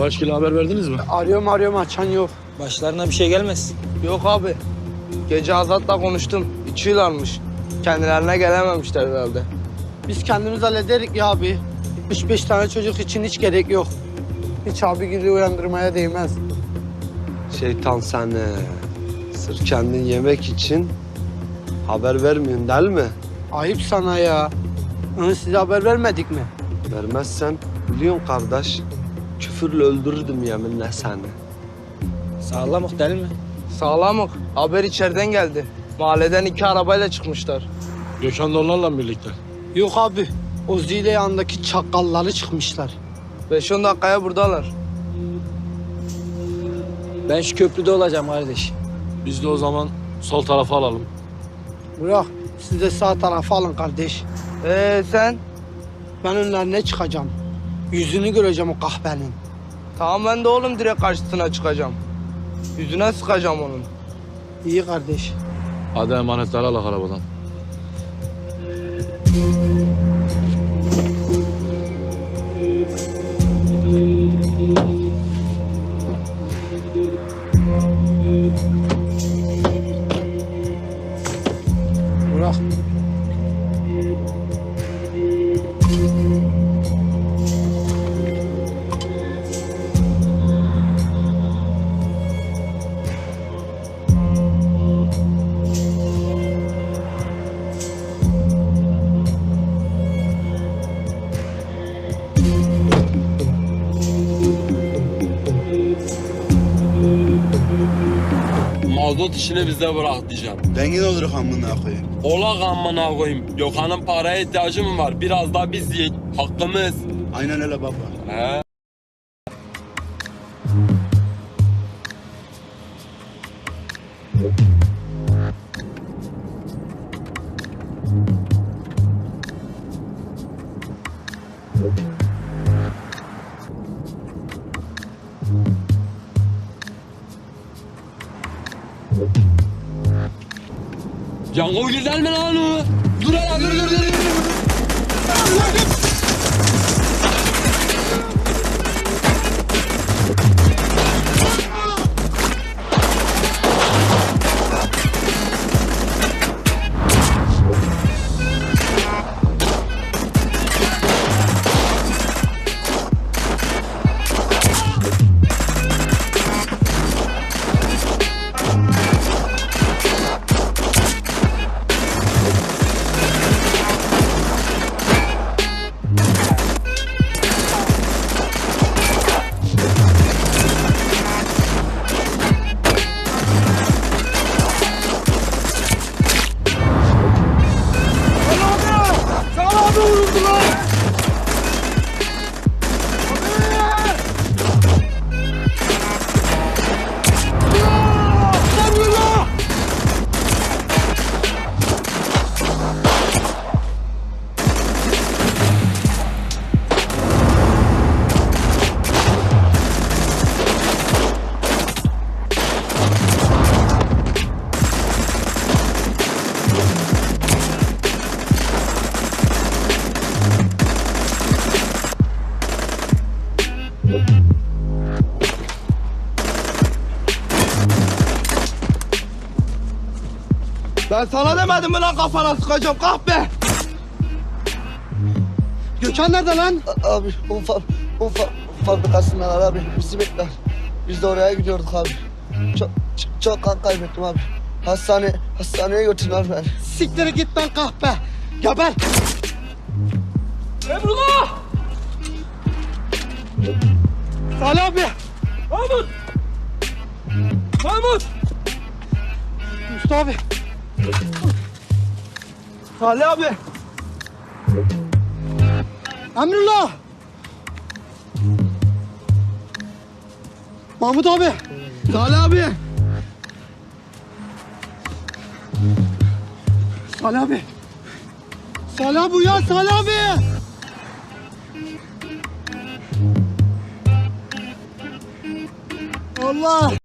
Savaşgil'e haber verdiniz mi? Arıyorum arıyorum açan yok. Başlarına bir şey gelmesin. Yok abi. Gece Azat'la konuştum. İçiyorlarmış. Kendilerine gelememişler herhalde. Biz kendimiz hallederik ya abi. Üç beş tane çocuk için hiç gerek yok. Hiç abi gibi uyandırmaya değmez. Şeytan seni. Sırf kendin yemek için haber vermiyorsun değil mi? Ayıp sana ya. Onu size haber vermedik mi? Vermezsen biliyorsun kardeş. Küfürle öldürürdüm yeminle seni. Sağlamık değil mi? Sağlamık. Haber içeriden geldi. Mahalleden iki arabayla çıkmışlar. Da onlarla mı birlikte? Yok abi. O zile yanındaki çakalları çıkmışlar. 5-10 dakikaya buradalar. Ben şu köprüde olacağım kardeş. Biz de o zaman sol tarafa alalım. Bırak. Siz de sağ tarafa alın kardeş. Ee sen? Ben önlerine çıkacağım. Yüzünü göreceğim o kahvenin. Tamam ben de oğlum direkt karşısına çıkacağım. Yüzüne sıkacağım onun. İyi kardeş. Hadi emanetleri al arabadan. Mazot işini bize bırak diyeceğim. Zengin oluruz amına koyayım. Ola amına koyayım. Gökhan'ın paraya ihtiyacı mı var? Biraz da biz yiyek. Hakkımız. Aynen öyle baba. He. Cango güzel mi lan o? Dur dur dur dur. dur. Ben sana demedim mi lan kafana sıkacağım kahpe? Gökhan nerede lan? Abi un, fa un fa fabrikasındalar abi. Bizi bekler. Biz de oraya gidiyorduk abi. Çok, çok, çok kan kaybettim abi. Hastane, hastaneye götürdüler beni. Siktir git lan kahpe. Geber. Salih abi. Mahmut! Mahmut! Mustafa abi. Salih abi. Emrullah. Mahmut abi. Salih abi. Salih abi. Salih abi uyan Salih abi. الله